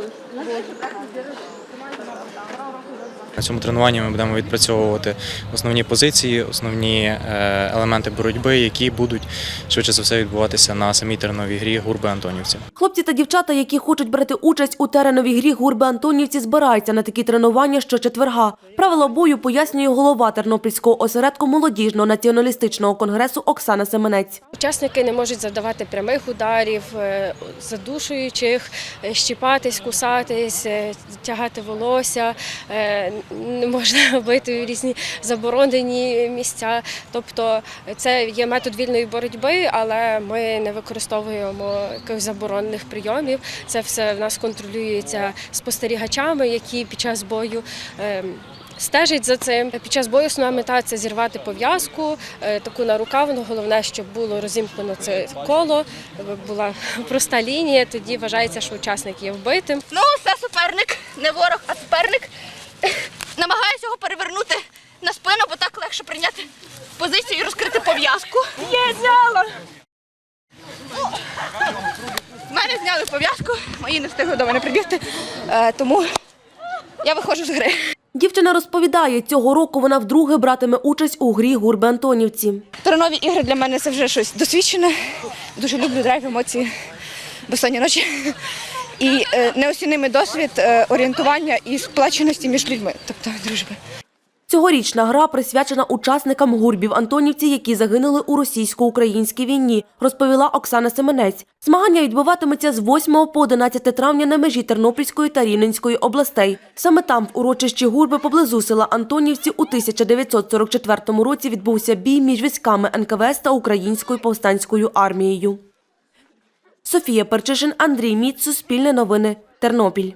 我们这是赶 На цьому тренуванні ми будемо відпрацьовувати основні позиції, основні е, елементи боротьби, які будуть швидше за все відбуватися на самій терновій грі гурби Антонівці. Хлопці та дівчата, які хочуть брати участь у тереновій грі гурби Антонівці, збираються на такі тренування щочетверга. Правила бою пояснює голова Тернопільського осередку молодіжного націоналістичного конгресу Оксана Семенець. Учасники не можуть завдавати прямих ударів, е, задушуючих, е, щіпатись, кусатись, тягати волосся, не можна бити в різні заборонені місця. Тобто це є метод вільної боротьби, але ми не використовуємо якихось заборонених прийомів. Це все в нас контролюється спостерігачами, які під час бою. е, Стежить за цим під час бою основна мета це зірвати пов'язку, е, таку на рукав. Ну, Головне, щоб було розімкнено це коло, була проста лінія. Тоді вважається, що учасник є вбитим. Ну, це суперник, не ворог, а суперник. Позицію і розкрити пов'язку. Є, зняла! В мене зняли пов'язку, мої не встигли до мене прибігти, е, тому я виходжу з гри. Дівчина розповідає, цього року вона вдруге братиме участь у грі гурби Антонівці. Тренові ігри для мене це вже щось досвідчене. Дуже люблю драйв, емоції, безсонні ночі. І е, неоціннимий досвід е, орієнтування і сплаченості між людьми, тобто дружби. Цьогорічна гра присвячена учасникам гурбів Антонівці, які загинули у російсько-українській війні, розповіла Оксана Семенець. Змагання відбуватиметься з 8 по 11 травня на межі Тернопільської та Рівненської областей. Саме там, в урочищі гурби поблизу села Антонівці, у 1944 році відбувся бій між військами НКВС та Українською повстанською армією. Софія Перчишин, Андрій Міц, Суспільне новини, Тернопіль.